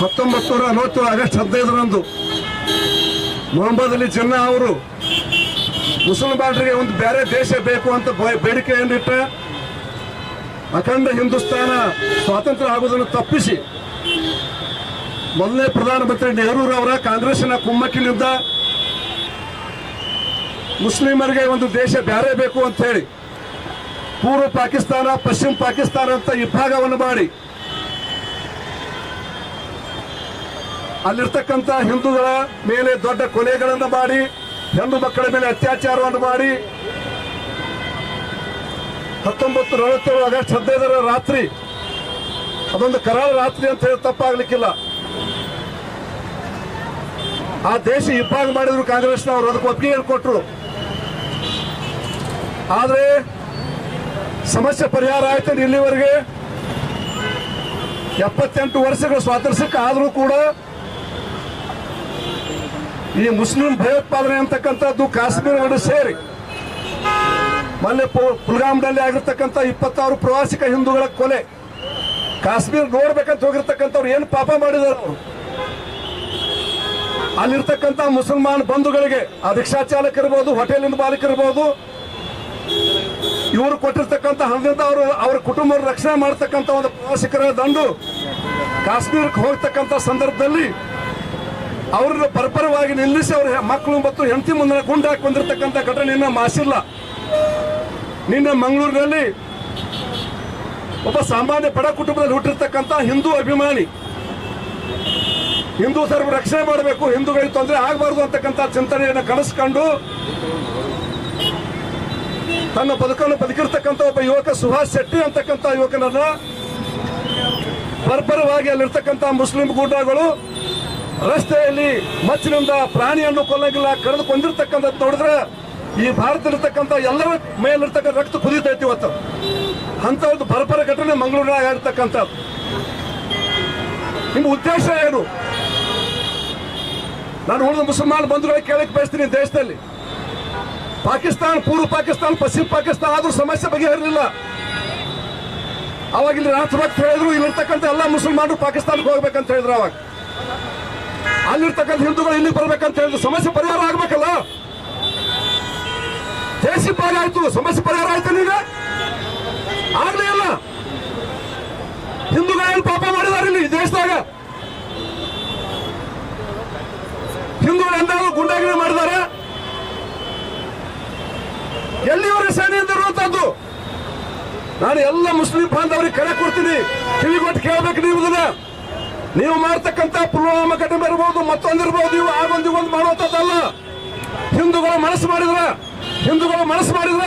ಹತ್ತೊಂಬತ್ತು ನೂರ ನಲವತ್ತೇಳು ಆಗಸ್ಟ್ ಹದಿನೈದರಂದು ಮೊಹಮ್ಮದ್ ಅಲಿ ಜಿನ್ನಾ ಅವರು ಮುಸಲ್ಮಾನರಿಗೆ ಒಂದು ಬೇರೆ ದೇಶ ಬೇಕು ಅಂತ ಬ- ಬೇಡಿಕೆಯನ್ನಿಟ್ಟ ಅಖಂಡ ಹಿಂದೂಸ್ತಾನ ಸ್ವಾತಂತ್ರ್ಯ ಆಗುವುದನ್ನು ತಪ್ಪಿಸಿ ಮೊದಲನೇ ಪ್ರಧಾನಮಂತ್ರಿ ನೆಹರೂರವರ ಕಾಂಗ್ರೆಸ್ಸಿನ ಕುಮ್ಮಕ್ಕಿನಿಂದ ಮುಸ್ಲಿಮರಿಗೆ ಒಂದು ದೇಶ ಬೇರೆ ಬೇಕು ಅಂತ ಹೇಳಿ ಪೂರ್ವ ಪಾಕಿಸ್ತಾನ, ಪಶ್ಚಿಮ ಪಾಕಿಸ್ತಾನ ಅಂತ ವಿಭಾಗವನ್ನು ಮಾಡಿ ಅಲ್ಲಿರ್ತಕ್ಕಂಥ ಹಿಂದೂಗಳ ಮೇಲೆ ದೊಡ್ಡ ಕೊಲೆಗಳನ್ನು ಮಾಡಿ, ಹೆಣ್ಣು ಮಕ್ಕಳ ಮೇಲೆ ಅತ್ಯಾಚಾರವನ್ನು ಮಾಡಿ, ಹತ್ತೊಂಬತ್ತು ನಲವತ್ತೇಳು ಆಗಸ್ಟ್ ಹದಿನೈದರ ರಾತ್ರಿ, ಅದೊಂದು ಕರಾಳ ರಾತ್ರಿ ಅಂತ ಹೇಳಿ ತಪ್ಪಾಗ್ಲಿಕ್ಕಿಲ್ಲ. ಆ ದೇಶ ಇಬ್ಬಾಗ ಮಾಡಿದ್ರು ಕಾಂಗ್ರೆಸ್ನವರು ಅದಕ್ಕೆ ಒಪ್ಪಿಗೆ ಕೊಟ್ಟರು ಆದ್ರೆ ಸಮಸ್ಯೆ ಪರಿಹಾರ ಆಯ್ತು ಇಲ್ಲಿವರೆಗೆ ಎಪ್ಪತ್ತೆಂಟು ವರ್ಷಗಳ ಸ್ವಾತಂತ್ರ್ಯಕ್ಕೆ ಆದರೂ ಕೂಡ ಈ ಮುಸ್ಲಿಂ ಭಯೋತ್ಪಾದನೆ ಅಂತಕ್ಕಂಥದ್ದು ಕಾಶ್ಮೀರ ಸೇರಿ. ಮೊನ್ನೆ ಪುಲ್ಗಾಮ್ನಲ್ಲಿ ಆಗಿರ್ತಕ್ಕಂಥ ಇಪ್ಪತ್ತಾರು ಪ್ರವಾಸಿಕ ಹಿಂದೂಗಳ ಕೊಲೆ. ಕಾಶ್ಮೀರ ನೋಡ್ಬೇಕಂತ ಹೋಗಿರ್ತಕ್ಕಂಥವ್ರು ಏನು ಪಾಪ ಮಾಡಿದಾರೆ ಅವರು? ಅಲ್ಲಿರ್ತಕ್ಕಂಥ ಮುಸಲ್ಮಾನ್ ಬಂಧುಗಳಿಗೆ ಆ ರಿಕ್ಷಾ ಚಾಲಕ ಇರ್ಬೋದು, ಹೋಟೆಲಿನ ಮಾಲೀಕ ಇರ್ಬೋದು, ಇವರು ಕೊಟ್ಟಿರ್ತಕ್ಕಂಥ ಹಣದಿಂದ ಅವರು, ಅವರ ಕುಟುಂಬದ ರಕ್ಷಣೆ ಮಾಡತಕ್ಕಂಥ ಒಂದು ಪ್ರವಾಸಿಕರ ದಂಡು ಕಾಶ್ಮೀರಕ್ಕೆ ಹೋಗ್ತಕ್ಕಂಥ ಸಂದರ್ಭದಲ್ಲಿ ಅವ್ರನ್ನ ಪರಪರವಾಗಿ ನಿಲ್ಲಿಸಿ ಅವ್ರ ಮಕ್ಕಳು ಮತ್ತು ಹೆಂಡತಿ ಮುಂದೆ ಗುಂಡು ಹಾಕಿ ಬಂದಿರತಕ್ಕಂಥ ಘಟನೆಯನ್ನ ಮಾಸಿಲ್ಲ. ನಿನ್ನೆ ಮಂಗಳೂರಿನಲ್ಲಿ ಒಬ್ಬ ಸಾಮಾನ್ಯ ಬಡ ಕುಟುಂಬದಲ್ಲಿ ಹುಟ್ಟಿರ್ತಕ್ಕಂಥ ಹಿಂದೂ ಅಭಿಮಾನಿ. ಹಿಂದೂ ಧರ್ಮ ರಕ್ಷಣೆ ಮಾಡಬೇಕು, ಹಿಂದೂಗಳಿಗೆ ತೊಂದರೆ ಆಗಬಾರ್ದು ಅಂತಕ್ಕಂಥ ಚಿಂತನೆಯನ್ನು ಕನಸ್ಕೊಂಡು ತನ್ನ ಬದುಕನ್ನು ಬದುಕಿರ್ತಕ್ಕಂಥ ಒಬ್ಬ ಯುವಕ ಸುಭಾಷ್ ಶೆಟ್ಟಿ ಅಂತಕ್ಕಂಥ ಯುವಕನನ್ನ ಪರ್ಪರವಾಗಿ ಅಲ್ಲಿರ್ತಕ್ಕಂಥ ಮುಸ್ಲಿಂ ಗೂಂಡಾಗಳು ರಸ್ತೆಯಲ್ಲಿ ಮಚ್ಚಿನಿಂದ ಪ್ರಾಣಿಯನ್ನು ಕೊಲ್ಲಂಗಿಲ್ಲ ಕರೆದು ಕೊಂದಿರ್ತಕ್ಕಂಥದ್ದು ನೋಡಿದ್ರೆ ಈ ಭಾರತದಲ್ಲಿರ್ತಕ್ಕಂಥ ಎಲ್ಲರ ಮೇಲಿರ್ತಕ್ಕಂಥ ರಕ್ತ ಕುದೀತೈತಿ ಇವತ್ತು. ಅಂತ ಒಂದು ಬರಪರ ಘಟನೆ ಮಂಗಳೂರಿನಾಗ ಆಗಿರ್ತಕ್ಕಂಥದ್ದು. ನಿಮ್ಮ ಉದ್ದೇಶ ಏನು? ನಾನು ಉಳಿದ ಮುಸಲ್ಮಾನ್ ಬಂಧುಗಳ ಕೇಳಕ್ಕೆ ಬಯಸ್ತೀನಿ ದೇಶದಲ್ಲಿ. ಪಾಕಿಸ್ತಾನ, ಪೂರ್ವ ಪಾಕಿಸ್ತಾನ, ಪಶ್ಚಿಮ ಪಾಕಿಸ್ತಾನ ಆದರೂ ಸಮಸ್ಯೆ ಬಗೆಹರಿಲಿಲ್ಲ. ಅವಾಗ ಇಲ್ಲಿ ರಾಷ್ಟ್ರಭಕ್ತ ಹೇಳಿದ್ರು, ಇಲ್ಲಿರ್ತಕ್ಕಂಥ ಎಲ್ಲ ಮುಸಲ್ಮಾನರು ಪಾಕಿಸ್ತಾನಕ್ಕೆ ಹೋಗ್ಬೇಕಂತ ಹೇಳಿದ್ರು ಅವಾಗ. ಅಲ್ಲಿರ್ತಕ್ಕಂಥ ಹಿಂದೂಗಳು ಇಲ್ಲಿ ಬರ್ಬೇಕಂತ ಹೇಳಿದ್ರು. ಸಮಸ್ಯೆ ಪರಿಹಾರ ಆಗ್ಬೇಕಲ್ಲ? ದೇಶ ಭಾಗ ಆಯ್ತು. ಸಮಸ್ಯೆ ಪರಿಹಾರ ಆಯ್ತು ಈಗ ಆಗ್ಲೇ ಇಲ್ಲ. ಹಿಂದೂಗಳು ಪಾಪ ಮಾಡಿದಾರೆ ಇಲ್ಲಿ ದೇಶದಾಗ? ಹಿಂದೂಗಳು ಎಂದಾದ್ರು ಗುಂಡಾಗಿರಿ ಮಾಡಿದಾರೆ ಎಲ್ಲಿವರೆಗೆ ಸೇನೆ ಇರುವಂತದ್ದು ನಾನು ಎಲ್ಲ ಮುಸ್ಲಿಂ ಬಾಂಧವರಿಗೆ ಕರೆ ಕೊಡ್ತೀನಿ. ಕಿವಿಗೊಟ್ಟು ಕೇಳಬೇಕು ನೀವು ಇದನ್ನ. ನೀವು ಮಾಡ್ತಕ್ಕಂಥ ಪುಲ್ವಾಮ ಘಟನೆ ಇರ್ಬೋದು ಮತ್ತೊಂದಿರ್ಬೋದು ನೀವು ಆಗೊಂದು ಒಂದು ಮಾಡುವಂಥದ್ದಲ್ಲ. ಹಿಂದೂಗಳು ಮನಸ್ಸು ಮಾಡಿದ್ರ, ಹಿಂದೂಗಳು ಮನಸ್ಸು ಮಾಡಿದ್ರ,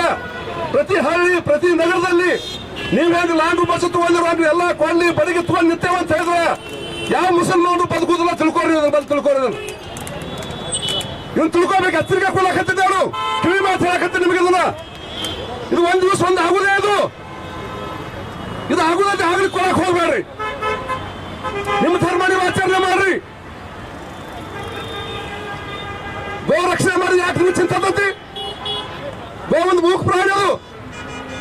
ಪ್ರತಿ ಹಳ್ಳಿ, ಪ್ರತಿ ನಗರದಲ್ಲಿ ನೀವು ಹೇಗೆ ಲಾಂಡು ಬಸ್ ತಗೊಂಡಿರೋ ಎಲ್ಲ ಕೊಳ್ಳಿ, ಬಡಗಿ ತಗೊಂಡು ನಿಂತೇವೆ ಅಂತ ಹೇಳಿದ್ರೆ, ಯಾವ ಮುಸಲ್ಮಾನರು ಬದುಕುದಿಲ್ಲ ತಿಳ್ಕೊರಿ ಬಂದು ತಿಳ್ಕೊರಿ ಇವ್ನು ತಿಳ್ಕೊಬೇಕು ಹತ್ತಿರ ಕೊಡಕತ್ತಿದ್ದೆ ಅವರು. ಕಿವಿ ಮಾತು ಹೇಳಕತ್ತಿ ನಿಮಗೆ ಇದನ್ನ. ಇದು ಒಂದ್ ದಿವಸ ಒಂದು ಆಗುದೇ ಇದು ಇದು ಆಗುದಂತೆ ಆಗ್ಲಿಕ್ಕೆ ಕೊಡಕ್ ಹೋಗ್ಬೇಡ್ರಿ. ನಿಮ್ಮ ಧರ್ಮ ನೀವು ಆಚರಣೆ ಮಾಡ್ರಿ. ಗೋ ರಕ್ಷಣೆ ಮಾಡಿ ಯಾಕೆ ನೀವು ಚಿಂತೆ ತತ್ತಿ ಗೋ ಒಂದು ಮೂಕ್ ಪ್ರಾಣಿ ಅದು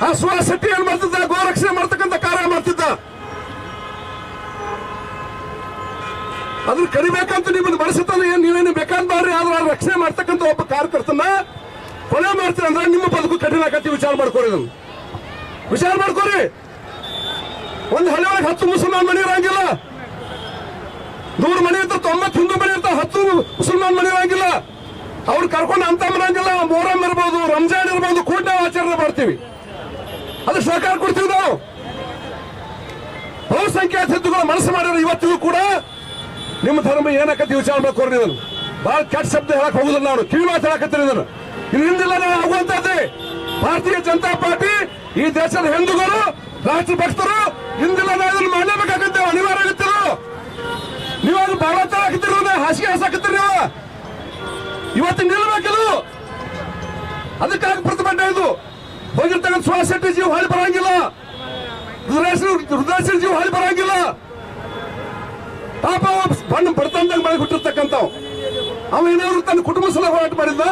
ಆ ಸುಹಾಸ್ ಶೆಟ್ಟಿ ಏನ್ ಮಾಡ್ತಿದ್ದ? ಗೋ ರಕ್ಷಣೆ ಮಾಡ್ತಕ್ಕಂಥ ಕಾರ್ಯ ಮಾಡ್ತಿದ್ದ. ಅದನ್ನ ಕಡಿಬೇಕಂತ ನಿಮ್ಮನ್ನು ಬಳಸುತ್ತಾನೆ ಏನ್ ನೀವೇನು ಬೇಕಂತ ಮಾಡ್ರಿ? ಆದ್ರೆ ಆ ರಕ್ಷಣೆ ಮಾಡ್ತಕ್ಕಂಥ ಒಬ್ಬ ಕಾರ್ಯಕರ್ತನ ಕೊಲೆ ಮಾಡ್ತೀರಿ ಅಂದ್ರೆ ನಿಮ್ಮ ಬದುಕು ಕಠಿಣ ಆಗತ್ತೆ ವಿಚಾರ ಮಾಡ್ಕೊರಿ ಅದನ್ನು. ವಿಚಾರ ಮಾಡ್ಕೊರಿ ಒಂದು ಹಳ್ಳಿ ಒಳಗೆ ಹತ್ತು ಮುಸಲ್ಮಾನ್ ಮನೆ ಇರಂಗಿಲ್ಲ ನೂರು ಮನೆ ಇರ್ತಾವ, ತೊಂಬತ್ತು ಹಿಂದೂ ಮನೆ ಇರ್ತಾವ, ಹತ್ತು ಮುಸಲ್ಮಾನ್ ಮನೆ ಇರಂಗಿಲ್ಲ ಅವ್ರು ಕರ್ಕೊಂಡು ಅಂತ ಮನೆಯಂಗಿಲ್ಲ ಮೊಹರಂ ಇರ್ಬೋದು, ರಂಜಾನ್ ಇರ್ಬೋದು ಕೂಡ ನಾವು ಆಚರಣೆ ಮಾಡ್ತೀವಿ. ಅದು ಸರ್ಕಾರ ಕೊಡ್ತೀವಿ ನಾವು. ಬಹುಸಂಖ್ಯಾತ ಹಿಂದೂಗಳು ಮನಸ್ಸು ಮಾಡಿದ್ರೆ ಇವತ್ತಿಗೂ ಕೂಡ ನಿಮ್ಮ ಧರ್ಮ ಏನಕ್ಕಂತ ವಿಚಾರ ಮಾಡ್ಕೊಡ್ರಿ ಇದನ್ನು ಬಹಳ ಕೆಟ್ಟ ಶಬ್ದ ಹೇಳಕ್ ಹೋಗುದಿಲ್ಲ ನಾನು. ಕಿವಿ ಮಾತಾಡಕತ್ತೀನಿ ಇದನ್ನು ಇದು ಹಿಂದಿಲ್ಲ ನಾವು ಆಗುವಂತದ್ದೇ. ಭಾರತೀಯ ಜನತಾ ಪಾರ್ಟಿ ಈ ದೇಶದ ಹಿಂದೂಗಳು ರಾಷ್ಟ್ರ ಭಕ್ತರು ಹಿಂದಿಲ್ಲ ನಾವು ಇದನ್ನು ಮಾಡಲೇಬೇಕಾಗುತ್ತೆ ಅದು ಬಹಳ ಹಾಕುತ್ತಿರೋ ಹಾಸಿಗೆ ಹಾಸಾಕತ್ತೀರಿ ಇವತ್ತು ನಿಲ್ಬೇಕಿದು ಅದಕ್ಕಾಗಿ ಪ್ರತಿಭಟನೆ ಇದು. ಹೋಗಿರ್ತಕ್ಕಂಥ ಸುಹಾಸ್ ಶೆಟ್ಟಿ ಜೀವ ಹಾಳಿ ಬರಂಗಿಲ್ಲ. ರುದ್ರೇಶ್ವರ ಜೀವ ಹಾಳಿ ಬರಂಗಿಲ್ಲ. ಪಾಪ ಬಣ್ಣ ಬಡತನದಾಗ ಮಳೆ ಹುಟ್ಟಿರ್ತಕ್ಕಂಥವ್. ಅವ ಏನಾದ್ರು ತನ್ನ ಕುಟುಂಬ ಸಲ ಹೋರಾಟ ಮಾಡಿದ್ದ?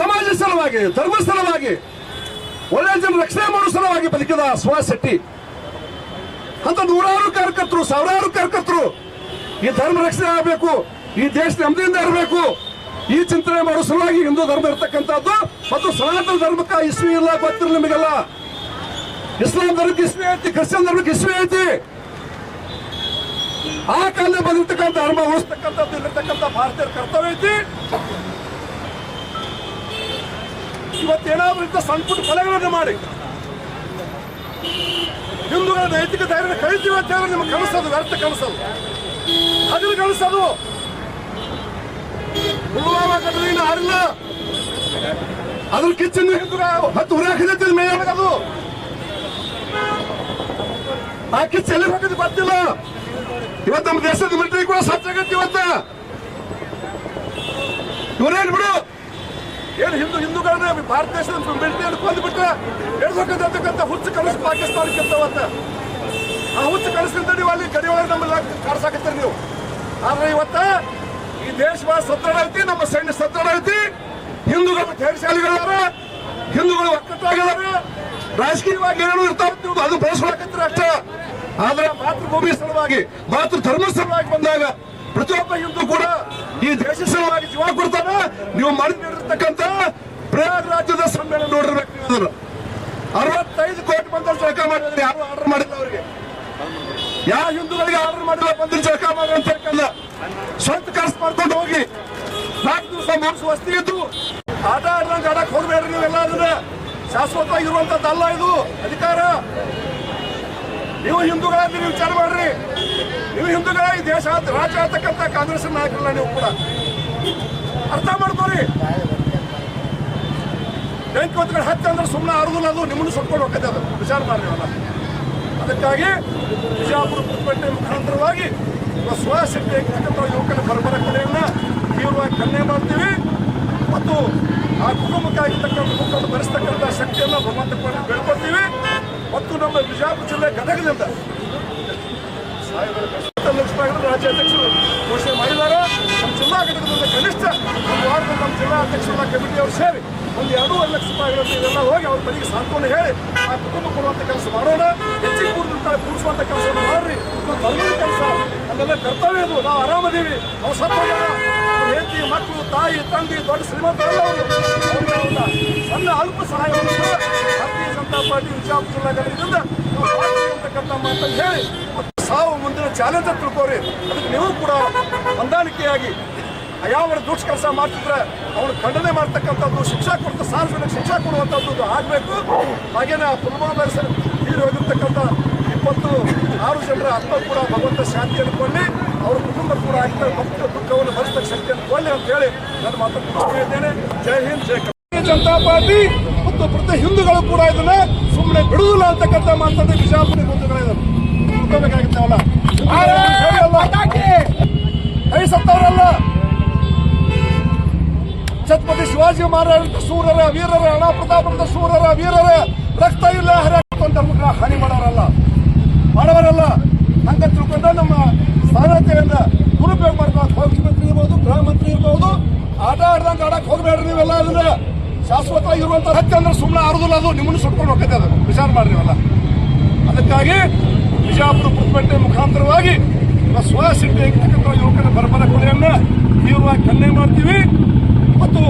ಸಮಾಜ ಸಲುವಾಗಿ ಧರ್ಮ ಸಲುವಾಗಿ ಒಳ್ಳೆಯ ಜನ ರಕ್ಷಣೆ ಮಾಡೋ ಸಲುವಾಗಿ ಬದುಕಿದ ಸುಹಾಸ್ ಶೆಟ್ಟಿ ಅಂತ ನೂರಾರು ಕಾರ್ಯಕರ್ತರು, ಸಾವಿರಾರು ಕಾರ್ಯಕರ್ತರು ಈ ಧರ್ಮ ರಕ್ಷಣೆ ಆಗಬೇಕು, ಈ ದೇಶ ನೆಮ್ಮದಿಯಿಂದ ಇರಬೇಕು. ಈ ಚಿಂತನೆ ಮಾಡೋ ಸಲುವಾಗಿ ಹಿಂದೂ ಧರ್ಮ ಇರತಕ್ಕಂಥದ್ದು ಮತ್ತು ಸನಾತನ ಧರ್ಮಕ್ಕೆ ಇಸ್ವಿ ಇಲ್ಲ ಗೊತ್ತಿರಲಿ ನಿಮಗೆಲ್ಲ. ಇಸ್ಲಾಂ ಧರ್ಮಕ್ಕೆ ಇಸ್ವಿ ಐತಿ, ಕ್ರಿಶ್ಚಿಯನ್ ಧರ್ಮಕ್ಕೆ ಇಸ್ವಿ ಐತಿ. ಆ ಕಾಲದಲ್ಲಿ ಬಂದಿರ್ತಕ್ಕಂಥ ಧರ್ಮ ಉಳಿಸ್ತಕ್ಕಂಥದ್ದು ಇಲ್ಲಿರ್ತಕ್ಕಂಥ ಭಾರತೀಯರ ಕರ್ತವ್ಯ ಐತಿ. ಇವತ್ತೇನಾದ್ರೂ ಸಣ್ಣ ಪುಟ್ಟ ಮಾಡಿ. ಹಿಂದೂಗಳ ನೈತಿಕ ಧೈರ್ಯ ಕಳಿತೀವಿ ಅಂತ ಹೇಳಿ ನಿಮ್ಗೆ ಕಳಿಸೋದು ವ್ಯರ್ಥ ಕಳಿಸೋದು ಅದನ್ನು ಕಳಿಸೋದು ಪುಲ್ವಾಮಾ ಘಟನೆಯಿಂದ ಆರಿಲ್ಲ ಅದ್ರ ಕಿಚ್ಚನ್ನು ಹಿಂದೂ ಹತ್ತು ಮೇಲೆ ಅದು ಆ ಕಿಚ್ಚ ಎಲ್ಲಿ ಹೋಗೋದು ಬರ್ತಿಲ್ಲ ಇವತ್ತು ನಮ್ಮ ದೇಶದ ಮಿಲಿಟರಿ ಕೂಡ ಸಜ್ಜಾಗತ್ತೆ ಇವತ್ತ ಇವರೇನ್ ಬಿಡು? ಏನು ಹಿಂದೂ ಹಿಂದೂಗಳನ್ನ ಭಾರತ ದೇಶದ ಅಂತ ಕೊಂದ್ಬಿಟ್ರೆ ಹೇಳ್ಬೇಕಂತಕ್ಕಂಥ ಹುಚ್ಚು ಕಳಿಸಿ ಪಾಕಿಸ್ತಾನಕ್ಕೆ ಇರ್ತಾವತ್ತ ಆ ಹುಚ್ಚು ಕಳಿಸಿಂದ ನೀವು ಅಲ್ಲಿ ಗಡಿ ಒಳಗೆ ನಮ್ಮಲ್ಲಿ ಕಾಡ್ಸಾಕತ್ತೀರಿ ನೀವು. ಆದ್ರೆ ಇವತ್ತ ಈ ದೇಶ ಸದೃಢ ಐತಿ, ನಮ್ಮ ಸೈನ್ಯ ಸದೃಢ ಐತಿ. ಹಿಂದೂಗಳು ಧೈರ್ಯಶಾಲಿಗಳಾರ, ಹಿಂದೂಗಳು ಒಕ್ಕಟ್ಟಾಗಿದ್ದಾರೆ. ರಾಜಕೀಯವಾಗಿ ಏನು ಇರ್ತಾವ ಅದು ಬಳಸ್ಕೊಳಕತ್ತೀರ ಅಷ್ಟೇ. ಆದ್ರೆ ಮಾತೃಭೂಮಿ ಸಲುವಾಗಿ, ಮಾತೃ ಧರ್ಮ ಸಲುವಾಗಿ ಬಂದಾಗ ಪ್ರತಿಯೊಬ್ಬ ಹಿಂದೂ ಕೂಡ ಈ ದೇಶ ಸಲುವಾಗಿ ಜೀವ ಕೊಡ್ತಾನ. ನೀವು ಮಾಡಿ ನೀಡಿರ್ತಕ್ಕಂಥ ಪ್ರಯಾಗ್ ರಾಜ್ಯದ ಸಮ್ಮೇಳನ ನೋಡಿರ್ಬೇಕು ಅರವತ್ತೈದು ಕೋಟಿ ಮಂದಿ ಜಳಕ ಮಾಡಿದ್ರೆ ಯಾರು ಆರ್ಡರ್ ಮಾಡಿಲ್ಲ ಅವರಿಗೆ? ಯಾವ ಹಿಂದೂಗಳಿಗೆ ಆರ್ಡರ್ ಮಾಡಿಲ್ಲ, ಬಂದ್ರೆ ಜಳಕ ಮಾಡಿ ಅಂತ ಸ್ವಂತ ಖರ್ಚು ಮಾಡ್ಕೊಂಡು ಹೋಗಿ ನಾಲ್ಕು ದಿವಸ ಮೂರು ವಸ್ತಿ ಇದ್ದು ಆಟ ಆಡ್ದಂಗೆ ಆಡಕ್ ಹೋಗ್ಬೇಡ್ರಿ ನೀವೆಲ್ಲ ಅದನ್ನ ಶಾಶ್ವತವಾಗಿರುವಂತದ್ದಲ್ಲ ಇದು ಅಧಿಕಾರ. ನೀವು ಹಿಂದೂಗಳಾದ್ರೆ ನೀವು ವಿಚಾರ ಮಾಡ್ರಿ. ನೀವು ಹಿಂದೂಗಳ ಈ ದೇಶ ರಾಜ್ಯ ಆಗ್ತಕ್ಕಂಥ ಕಾಂಗ್ರೆಸ್ ನಾಯಕರಲ್ಲ ನೀವು ಕೂಡ. ಅರ್ಥ ಮಾಡ್ಕೊರಿ. ಬೆಂಕಿ ಹತ್ತಿ ಅಂದ್ರೆ ಸುಮ್ಮನೆ ಆರುದಿಲ್ಲ ಅದು, ನಿಮ್ಮನ್ನು ಸುಟ್ಕೊಂಡು ಹೋಗ್ತದೆ ಅದು. ವಿಚಾರ ಮಾಡ್ರಿ ಅಲ್ಲ. ಅದಕ್ಕಾಗಿ ಬಿಜಾಪುರ ಪುಟ್ಟಪಟ್ಟೆ ಮುಖಾಂತರವಾಗಿ ಸ್ವಶಕ್ತಿ ಯುವಕನ ಬರಬರ ಕಡೆಯನ್ನ ತೀವ್ರವಾಗಿ ಖಂಡನೆ ಮಾಡ್ತೀವಿ. ಮತ್ತು ಆ ಕುಟುಂಬಕ್ಕಾಗಿರ್ತಕ್ಕಂಥ ದುಃಖವನ್ನು ಭರಿಸ್ತಕ್ಕಂಥ ಶಕ್ತಿಯನ್ನು ಭಗವಂತಕ್ಕೆ ಬೆಳ್ಕೊಳ್ತೀವಿ. ಮತ್ತು ನಮ್ಮ ಬಿಜಾಪುರ ಜಿಲ್ಲೆ ಗದಗದಿಂದ ರಾಜ್ಯಾಧ್ಯಕ್ಷರು ಘೋಷಣೆ ಮಾಡಿದ್ದಾರೆ. ನಮ್ಮ ಜಿಲ್ಲಾ ಘಟಕದಿಂದ ಕನಿಷ್ಠ ಒಂದು ವಾರದ ನಮ್ಮ ಜಿಲ್ಲಾ ಅಧ್ಯಕ್ಷರ ಕಮಿಟಿಯವರು ಸೇರಿ ಒಂದು ಎರಡೂವರೆ ಲಕ್ಷ ರೂಪಾಯಿಗಳನ್ನು ಇದೆಲ್ಲ ಹೋಗಿ ಅವ್ರ ಮನೆಗೆ ಸಾಂತ್ವನ ಹೇಳಿ, ಆ ಕುಟುಂಬ ಕೊಡುವಂಥ ಕೆಲಸ ಮಾಡೋಣ ಹೆಚ್ಚಿಗೆ ಕೂಡಿರ್ತಾರೆ ಕೂಡಿಸುವಂಥ ಕೆಲಸವನ್ನು ಮಾಡ್ರಿ ಧರ್ಮದ ಕೆಲಸ ಅಲ್ಲೆಲ್ಲ ಕರ್ತವ್ಯ ಇದು, ನಾವು ಆರಾಮದೀವಿ, ನಾವು ಸತ್ತೋಗ ಹೆಂಡತಿ ಮಕ್ಕಳು ತಾಯಿ, ತಂದೆ, ದೊಡ್ಡ ಶ್ರೀಮಂತ ಸಣ್ಣ ಅಲ್ಪ ಸಹಾಯವನ್ನು ಭಾರತೀಯ ಜನತಾ ಪಾರ್ಟಿ ವಿಜಯಪುರ ಜಿಲ್ಲಾ ಘಟಕದಿಂದ ಹೇಳಿ ಮತ್ತು ಸಾವು ಮುಂದಿನ ಚಾಲೆಂಜ್ ತಿಳ್ಕೋರಿ ಅದಕ್ಕೆ ನೀವು ಕೂಡ ಹೊಂದಾಣಿಕೆಯಾಗಿ ಯಾವ ದುಷ್ಟ ಕೆಲಸ ಮಾಡ್ತಿದ್ರೆ ಅವನು ಖಂಡನೆ ಮಾಡ್ತಕ್ಕಂಥದ್ದು ಶಿಕ್ಷಾ ಕೊಡ್ತ ಸಾರ್ವಜನಿಕ ಶಿಕ್ಷಾ ಕೊಡುವಂಥದ್ದು ಆಗಬೇಕು. ಹಾಗೇನೆ ಆ ಪುಲ್ವಾಮಾ ನೀರು ಹೋಗಿರ್ತಕ್ಕಂಥ ಇಪ್ಪತ್ತು ಆರು ಜನರ ಅಪ್ಪ ಕೂಡ ಭಗವಂತ ಶಾಂತಿ ಕೊಳ್ಳಿ ಅವ್ರ ಕುಟುಂಬ ಕೂಡ ಆಗಿದ್ದ ಭಕ್ತ ದುಃಖವನ್ನು ಭರಿಸ್ತಕ್ಕ ಶಕ್ತಿಯನ್ನು ಕೊಳ್ಳಿ ಅಂತ ಹೇಳಿ ನನ್ನ ಮಾತನ್ನು ಮುಗಿಸ್ತಾ ಇದ್ದೇನೆ. ಜೈ ಹಿಂದ್ ಜೈ ಜನತಾ ಪಾರ್ಟಿ ಮತ್ತು ಪ್ರತಿ ಹಿಂದೂಗಳು ಕೂಡ ಇದನ್ನ ಸುಮ್ಮನೆ ಬಿಡುವುದಿಲ್ಲ ಅಂತಕ್ಕಂಥ ಮಾತನ್ನು ಬಿಜಾಪುರ ತಿಳ್ಕೊಬೇಕಾಗಿತ್ತವಲ್ಲ ಕೈ ಸತ್ತವರಲ್ಲ. ಛತ್ರಪತಿ ಶಿವಾಜಿ ಮಹಾರಾಜ ಸೂರರ ವೀರರ ಹಣ ಪ್ರತಾಪದ ವೀರರ, ರಕ್ತ ಇಲ್ಲ ಧರ್ಮಕ್ಕೆ ಹಾನಿ ಮಾಡೋರಲ್ಲ. ಮಾಡೋರಲ್ಲ. ಹಂಗ ತಿಳ್ಕೊಂಡ ನಮ್ಮ ಸಾರಥ್ಯದಿಂದ ದುರುಪಯೋಗ ಮಾಡ್ಕೊಳಕ್ ಮುಖ್ಯಮಂತ್ರಿ ಇರ್ಬೋದು, ಗೃಹ ಮಂತ್ರಿ ಇರ್ಬೋದು, ಆಟ ಆಡ್ದಂಗೆ ಆಡಕ್ ಹೋಗ್ಬೇಡ್ರಿ ನೀವೆಲ್ಲ ಶಾಶ್ವತ ಶಾಶ್ವತವಾಗಿರುವಂತ ಹತ್ಯೆ ಅಂದ್ರೆ ಸುಮ್ಮನೆ ಆರುದಿಲ್ಲ ಅದು. ನಿಮ್ಮನ್ನು ಸುಟ್ಕೊಂಡು ಹೋಗ್ತದೆ ಅದು. ವಿಚಾರ ಮಾಡ್ರಿ ಅಲ್ಲ ಅದಕ್ಕಾಗಿ ಬಿಜಾಪುರ ಪುತ್ತಪೇಟೆ ಮುಖಾಂತರವಾಗಿ ಸ್ವಶಕ್ತಿ ಆಗಿರ್ತಕ್ಕಂಥ ಯುವಕರ ಬರಬರ ಕೊಲೆಯನ್ನ ತೀವ್ರವಾಗಿ ಖಂಡನೆ ಮಾಡ್ತೀವಿ. ಮತ್ತು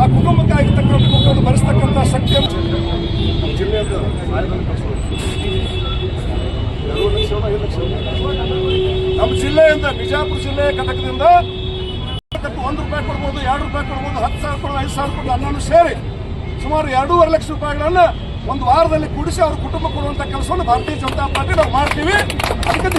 ಆ ಕುಟುಂಬಕ್ಕಾಗಿರ್ತಕ್ಕಂಥ ದುಃಖವನ್ನು ಭರಿಸ್ತಕ್ಕಂಥ ಶಕ್ತಿಯನ್ನು ನಮ್ಮ ಜಿಲ್ಲೆಯಿಂದ, ಬಿಜಾಪುರ ಜಿಲ್ಲೆ ಕಟಕದಿಂದ ಒಂದು ರೂಪಾಯಿ ಕೊಡ್ಬೋದು, ಎರಡು ರೂಪಾಯಿ ಕೊಡ್ಬೋದು, ಹತ್ತು ಸಾವಿರ ಕೊಡ್ಬೋದು, ಐದು ಸಾವಿರ ಕೊಡ್ಬೋದು ಅನ್ನೋನು ಸೇರಿ ಸುಮಾರು ಎರಡೂವರೆ ಲಕ್ಷ ರೂಪಾಯಿಗಳನ್ನು ಒಂದು ವಾರದಲ್ಲಿ ಕೂಡಿಸಿ ಅವ್ರ ಕುಟುಂಬ ಕೊಡುವಂಥ ಕೆಲಸವನ್ನು ಭಾರತೀಯ ಜನತಾ ಪಾರ್ಟಿ ನಾವು ಮಾಡ್ತೀವಿ. ಅದಕ್ಕೆ